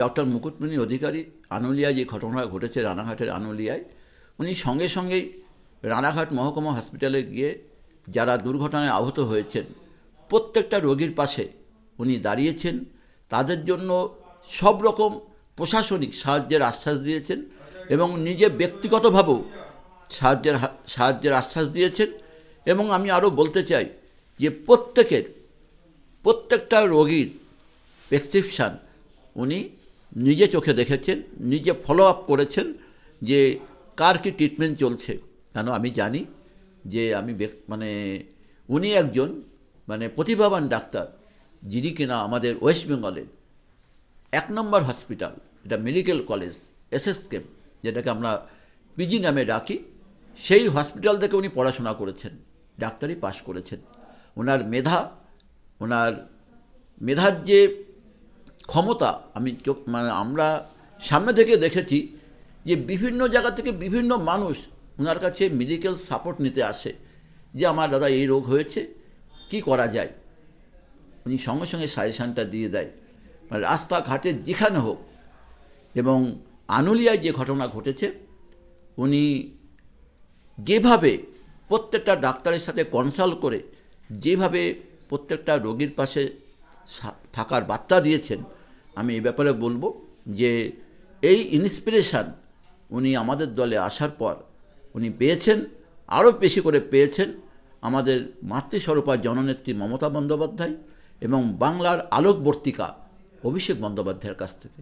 Doctor Mukutmani অধিকারী আনুলিয়ায় যে ঘটনা ঘটেছে রানাঘাটের আনুলিয়ায়, উনি সঙ্গে সঙ্গেই রানাঘাট মহকুমা হসপিটালে গিয়ে যারা দুর্ঘটনায় আহত হয়েছেন, প্রত্যেকটা রোগীর পাশে উনি দাঁড়িয়েছেন। তাদের জন্য সব রকম প্রশাসনিক সাহায্যের আশ্বাস দিয়েছেন এবং নিজে ব্যক্তিগতভাবেও সাহায্যের সাহায্যের আশ্বাস দিয়েছেন। এবং আমি আরও বলতে চাই যে প্রত্যেকের, প্রত্যেকটা রোগীর প্রেসক্রিপশান উনি নিজে চোখে দেখেছেন, নিজে ফলো আপ করেছেন যে কার কী ট্রিটমেন্ট চলছে। কেন আমি জানি যে আমি মানে উনি একজন মানে প্রতিভাবান ডাক্তার, যিনি কিনা আমাদের ওয়েস্ট বেঙ্গলের এক নম্বর হসপিটাল এটা মেডিকেল কলেজ এসএসকেম যেটাকে আমরা পিজি নামে ডাকি। সেই হসপিটাল থেকে উনি পড়াশোনা করেছেন, ডাক্তারি পাশ করেছেন। ওনার মেধা, ওনার মেধার যে ক্ষমতা আমি চোখ মানে আমরা সামনে থেকে দেখেছি যে বিভিন্ন জায়গা থেকে বিভিন্ন মানুষ ওনার কাছে মেডিকেল সাপোর্ট নিতে আসে যে আমার দাদা এই রোগ হয়েছে, কি করা যায়? উনি সঙ্গে সঙ্গে সাজেশানটা দিয়ে দেয়। মানে রাস্তাঘাটে যেখানে হোক। এবং আনুলিয়ায় যে ঘটনা ঘটেছে, উনি যেভাবে প্রত্যেকটা ডাক্তারের সাথে কনসাল্ট করে যেভাবে প্রত্যেকটা রোগীর পাশে থাকার বার্তা দিয়েছেন আমি এ ব্যাপারে বলব যে এই ইন্সপিরেশান উনি আমাদের দলে আসার পর উনি পেয়েছেন, আরও বেশি করে পেয়েছেন আমাদের মাতৃস্বরূপা জননেত্রী মমতা বন্দ্যোপাধ্যায় এবং বাংলার আলোকবর্তিকা অভিষেক বন্দ্যোপাধ্যায়ের কাছ থেকে।